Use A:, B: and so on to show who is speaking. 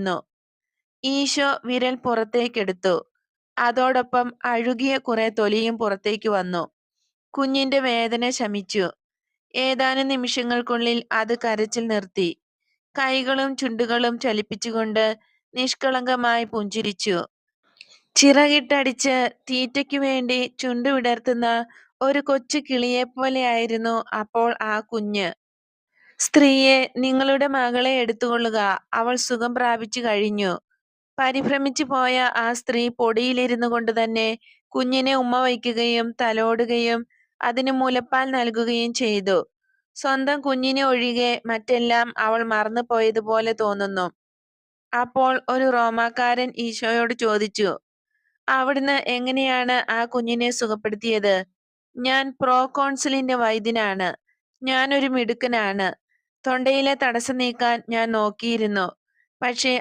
A: നിന്നു. ഈശോ വിരൽ പുറത്തേക്കെടുത്തു. അതോടൊപ്പം അഴുകിയ കുറെ തൊലിയും പുറത്തേക്ക് വന്നു. കുഞ്ഞിന്റെ വേദന ശമിച്ചു. ഏതാനും നിമിഷങ്ങൾക്കുള്ളിൽ അത് കരച്ചിൽ നിർത്തി. കൈകളും ചുണ്ടുകളും ചലിപ്പിച്ചുകൊണ്ട് നിഷ്കളങ്കമായി പുഞ്ചിരിച്ചു. ചിറകിട്ടടിച്ച് തീറ്റയ്ക്കു വേണ്ടി ചുണ്ടു വിടർത്തുന്ന ഒരു കൊച്ചു കിളിയെപ്പോലെയായിരുന്നു അപ്പോൾ ആ കുഞ്ഞ്. സ്ത്രീയെ നിങ്ങളുടെ മകളെ എടുത്തുകൊള്ളുക. അവൾ സുഖം പ്രാപിച്ചു കഴിഞ്ഞു. പരിഭ്രമിച്ചു പോയ ആ സ്ത്രീ പൊടിയിലിരുന്നു കൊണ്ട് തന്നെ കുഞ്ഞിനെ ഉമ്മ വയ്ക്കുകയും തലോടുകയും അതിന് മുലപ്പാൽ നൽകുകയും ചെയ്തു. സ്വന്തം കുഞ്ഞിനെ ഒഴികെ മറ്റെല്ലാം അവൾ മറന്നു പോയതുപോലെ തോന്നുന്നു. അപ്പോൾ ഒരു റോമാക്കാരൻ ഈശോയോട് ചോദിച്ചു അവിടുന്ന് എങ്ങനെയാണ് ആ കുഞ്ഞിനെ സുഖപ്പെടുത്തിയത്? ഞാൻ പ്രോകോൺസുലിന്റെ വൈദ്യനാണ്. ഞാനൊരു മിടുക്കനാണ്. തൊണ്ടയിലെ തടസ്സം നീക്കാൻ ഞാൻ നോക്കിയിരുന്നു. പക്ഷേ